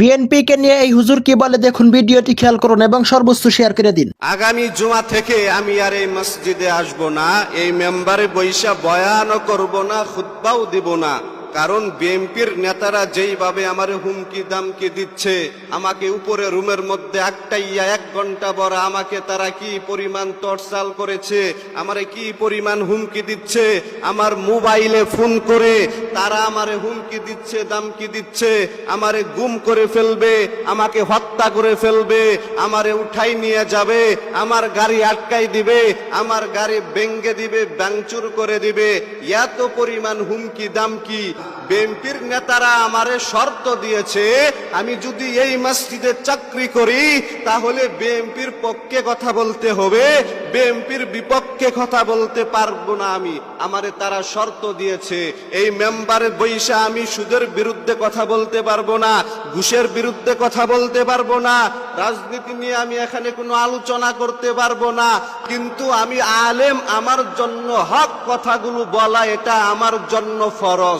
BNP কে নিয়ে এই হুজুর কি বলে? দেখুন ভিডিওটি, খেয়াল করুন এবং সর্বোচ্চ শেয়ার করে দিন। আগামী জুমা থেকে আমি আর এই মসজিদে আসব না, এই মেম্বারে বৈশা বয়ানও করব না, খুতবাও দিব না। কারণ বিএনপির নেতারা যেইভাবে আমার হুমকি দামকি দিচ্ছে, আমাকে উপরে রুমের মধ্যে একটাইয়া এক ঘণ্টা বড় আমাকে তারা কি পরিমাণ টর্চাল করেছে, আমারে কি পরিমাণ হুমকি দিচ্ছে, আমার মোবাইলে ফোন করে তারা আমারে হুমকি দিচ্ছে, দামকি দিচ্ছে, আমারে গুম করে ফেলবে, আমাকে হত্যা করে ফেলবে, আমারে উঠাই নিয়ে যাবে, আমার গাড়ি আটকাই দিবে, আমার গাড়ি বেঙ্গে দিবে ব্যাংচুর করে দিবে। এত পরিমাণ হুমকি, দামকি। বিএনপির নেতারা আমারে শর্ত দিয়েছে, আমি যদি এই মসজিদে চাকরি করি, তাহলে বিএনপির পক্ষে কথা বলতে হবে, বিএনপির বিপক্ষে কথা বলতে পারব না আমি। আমারে তারা শর্ত দিয়েছে, এই মেম্বারে বৈশা আমি সুদের বিরুদ্ধে কথা বলতে পারব না, ঘুষের বিরুদ্ধে কথা বলতে পারব না, রাজনীতি নিয়ে আমি এখানে কোনো আলোচনা করতে পারব না, কিন্তু আমি আলেম, আমার জন্য হক কথাগুলো বলা এটা আমার জন্য ফরজ।